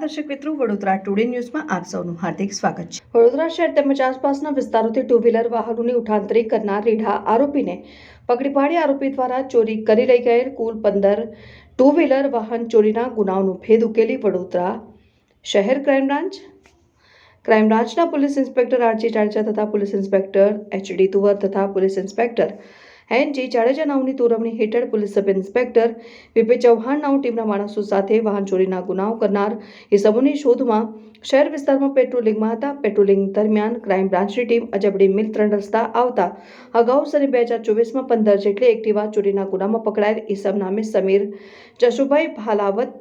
દર્શક મિત્રો વડોદરા ટુડે ન્યૂઝમાં આપ સૌનું હાર્દિક સ્વાગત છે. વડોદરા શહેર તેમજ આસપાસના વિસ્તારોથી ટુ વ્હીલર વાહનોની ઉઠાંતરી કરનાર રીઢા આરોપીને પકડી પાડી આરોપી દ્વારા ચોરી કરી લઈ ગયેલ કુલ પંદર ટુ વ્હીલર વાહન ચોરીના ગુનાઓનો ભેદ ઉકેલી વડોદરા શહેર ક્રાઇમ બ્રાન્ચ ક્રાઇમ બ્રાન્ચના police inspector R G Jadeja તથા police inspector H D Tuvar તથા police inspector N G Jadeja નાવની તોરવણી હેઠળ પોલીસ સબ ઇન્સ્પેક્ટર વિપે ચૌહાણ નાવ ટીમના માણસો સાથે વાહન ચોરીના ગુનાઓ કરનાર ઇસમોની શોધમાં શહેર વિસ્તારમાં પેટ્રોલિંગમાં હતા પેટ્રોલિંગ દરમિયાન ક્રાઇમ બ્રાન્ચની ટીમ અજબડી મિલ ત્રણ રસ્તા આવતા અગાઉ સને બે હજાર ચોવીસમાં પંદર જેટલી એક્ટિવા ચોરીના ગુનામાં પકડાયેલ ઇસમ નામે સમીર જશુભાઈ ભાલાવત,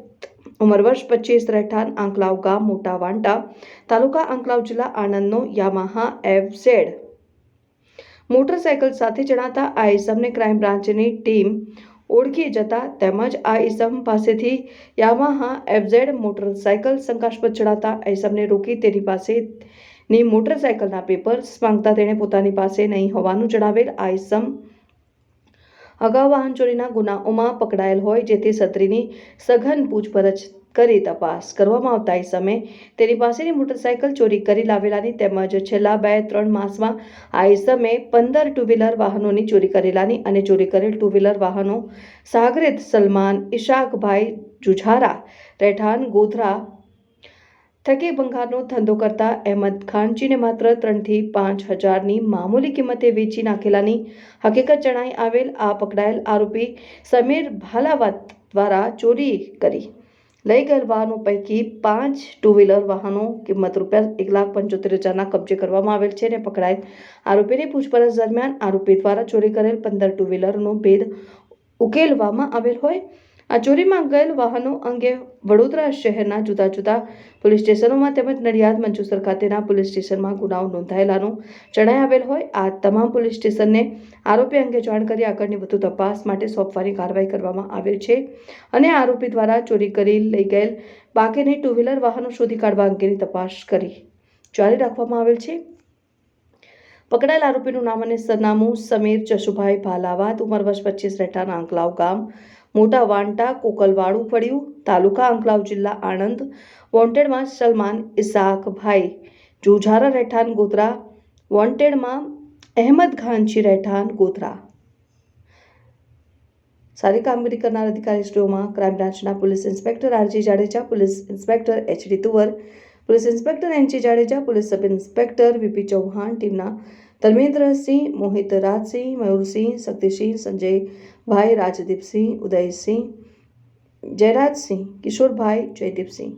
ઉંમર વર્ષ પચીસ, રહેઠાણ આંકલાવ ગામ મોટા વાંટા તાલુકા આંકલાવ જિલ્લા આણંદનો યામાહા એફ ઝેડ. મોટરસાયકલ સાથે જણાતા આ ઇસમને ક્રાઇમ બ્રાન્ચની ટીમ ઓળખી જતા તેમજ આ ઇસમ પાસેથી યામાહા એફઝેડ મોટરસાયકલ શંકાસ્પદ જણાતા ઇસમને રોકી તેની પાસેની મોટરસાયકલના પેપર્સ માંગતા તેણે પોતાની પાસે નહીં હોવાનું જણાવેલ આ ઈસમ અગાઉ વાહન ચોરીના ગુનાઓમાં પકડાયેલ હોય, જેથી સત્રીની સઘન પૂછપરછ કરી તપાસ કરવામાં આવતા એ સમયે તેની પાસેની મોટરસાયકલ ચોરી કરી લાવેલાની તેમજ છેલ્લા બે ત્રણ માસમાં આ સમયે પંદર ટુ વ્હીલર વાહનોની ચોરી કરેલાની અને ચોરી કરેલ ટુ વ્હીલર વાહનો સાગરેત સલમાન ઇશાકભાઈ જુઝારા, રહેઠાણ, ગોધરા થકી ભંગારનો ધંધો કરતા અહેમદ ખાનજીને માત્ર ત્રણથી પાંચ હજારની મામૂલી કિંમતે વેચી નાખેલાની હકીકત જણાઈ આવેલ આ પકડાયેલ આરોપી સમીર ભાલાવત દ્વારા ચોરી કરી. લઈ ગયેલ વાહનો પૈકી પાંચ ટુ વ્હીલર વાહનો કિંમત રૂપિયા એક લાખ પંચોતેર હજારના કબજે કરવામાં આવેલ છે અને પકડાયેલ આરોપીની પૂછપરછ દરમિયાન આરોપી દ્વારા ચોરી કરેલ પંદર ટુ વ્હીલરનો ભેદ ઉકેલવામાં આવેલ હોય આ ચોરીમાં ગયેલ વાહનો અંગે વડોદરા શહેરના જુદા જુદા પોલીસ સ્ટેશનોમાં તેમજ નડિયાદ મંજુસર ખાતેના પોલીસ સ્ટેશનમાં ગુનાઓ નોંધાયેલાનું જણાઈ આવેલ હોય. આ તમામ પોલીસ સ્ટેશનને આરોપી અંગે જાણ કરી આગળની વધુ તપાસ માટે સોંપવાની કાર્યવાહી કરવામાં આવેલ છે અને આરોપી દ્વારા ચોરી કરી લઈ ગયેલ બાકીની ટુ વ્હીલર વાહનો શોધી કાઢવા અંગેની તપાસ કરી જારી રાખવામાં આવેલ છે. પકડાયેલ આરોપીનું નામ અને સરનામું સમીર જશુભાઈ ભાલાવાત, ઉંમર વર્ષ પચીસ, રહેઠાણ, આંકલાવ ગામ મોટા વાંટા કોકલવાડું ફળ્યું, તાલુકા અંકલાવ જિલ્લા આણંદ, વોન્ટેડમાં સલમાન ઇસાકભાઈ જુઝારા રહેઠાણ ગોધરા, વોન્ટેડમાં અહેમદ ખાનજી રહેઠાણ ગોધરા. સારી કામગીરી કરનાર અધિકારીશ્રીઓમાં ક્રાઇમ બ્રાન્ચના police inspector R G Jadeja, police inspector H D Tuvar, police inspector N G Jadeja, police sub inspector V P Chauhan ટીમના ધર્મેન્દ્રસિંહ મોહિત રાજસિંહ મયુરસિંહ શક્તિસિંહ સંજયભાઈ રાજદીપસિંહ ઉદયસિંહ જયરાજસિંહ કિશોરભાઈ જયદીપસિંહ